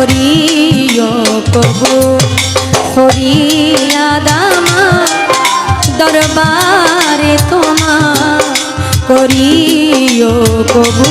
সরিয় কবু সরিয়া দামা দরবারে তোমা করিয় কবু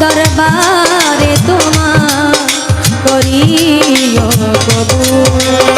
দরবারে তোমা করিও কবু।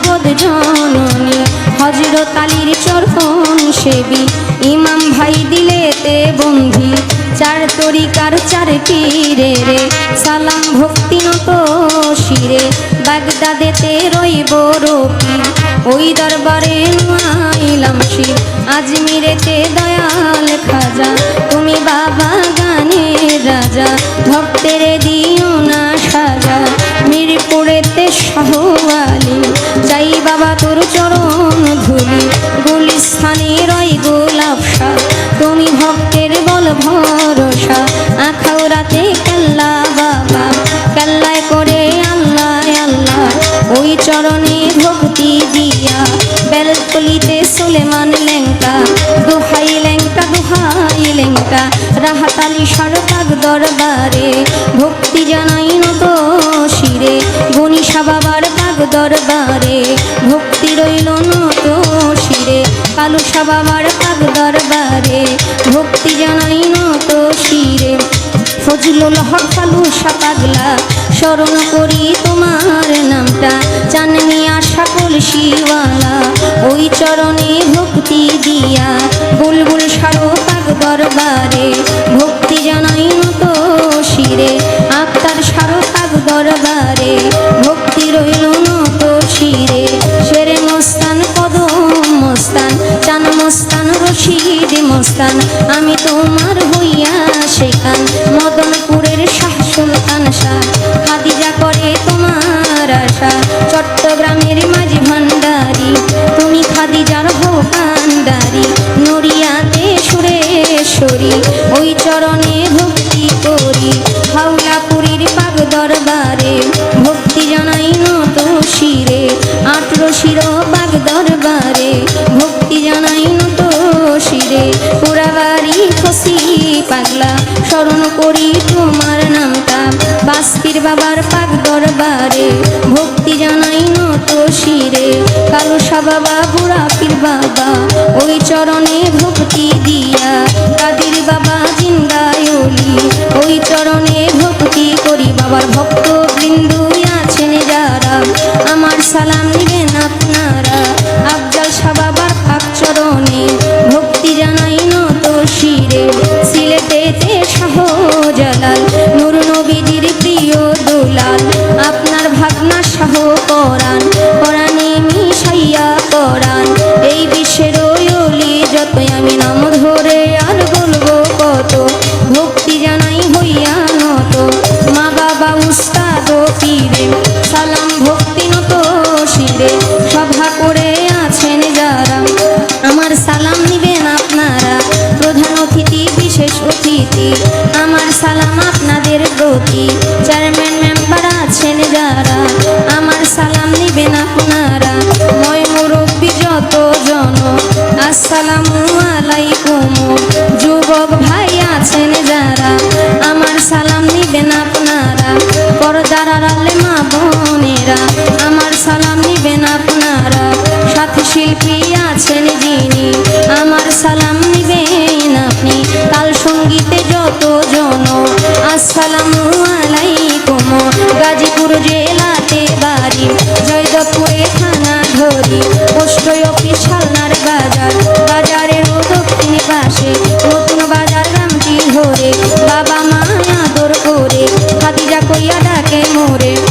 জগৎ জননী হজরত আলীর চরণ সেবী? ইমাম ভাই দিলেতে বন্ধি, চার তরিকার চারটি রে রে। সালাম ভক্তি নত শিরে বাগদাদেতে রইব রকি ওই দরবারে নুয়াইলাম শির আজমিরেতে দয়াল খাজা। তুমি বাবা গানের রাজা, ভক্তের acabar শিরে সবাবার বাবার পাগ দরবারে। ভক্তি জানাই নত শিরে। ফজলুল হক কালুসা পাগলা, স্মরণ করি তোমার নামটা। চাননি আশা কলসিওয়ালা ওই চরণে ভক্তি দিয়া। বুলবুল সারো পাগ দরবারে। মস্তান আমি তোমার হইয়া সেখান। মদনপুরের শাহ সুলতান শাহ। খসি পাই স্মরণ করি তোমার নামটা। বাস্তির বাবার পাক দরবারে, ভক্তি জানাই নত শিরে। কালো বাবা বুড়া পীর বাবা, ওই চরণে ভক্তি দিয়া। পীরে সালাম ভক্তি নত শিরে সভা করে আছেন যারা। আমার সালাম নিবেন আপনারা, প্রধান অতিথি, বিশেষ অতিথি। আমার সালাম আপনাদের প্রতি। চেয়ারম্যান আড়ালে মা বোনেরা, আমার সালাম নিবেন আপনারা। সাথী শিল্পী আছেন যিনি, আমার সালাম নিবেন আপনি। তাল সঙ্গীতে যত জন, আসসালামু আলাইকুম। গাজীপুর জেলাতে বাড়ি, জয়দপুরে থানা ধরি। পোস্ট অফিস বাজার morena.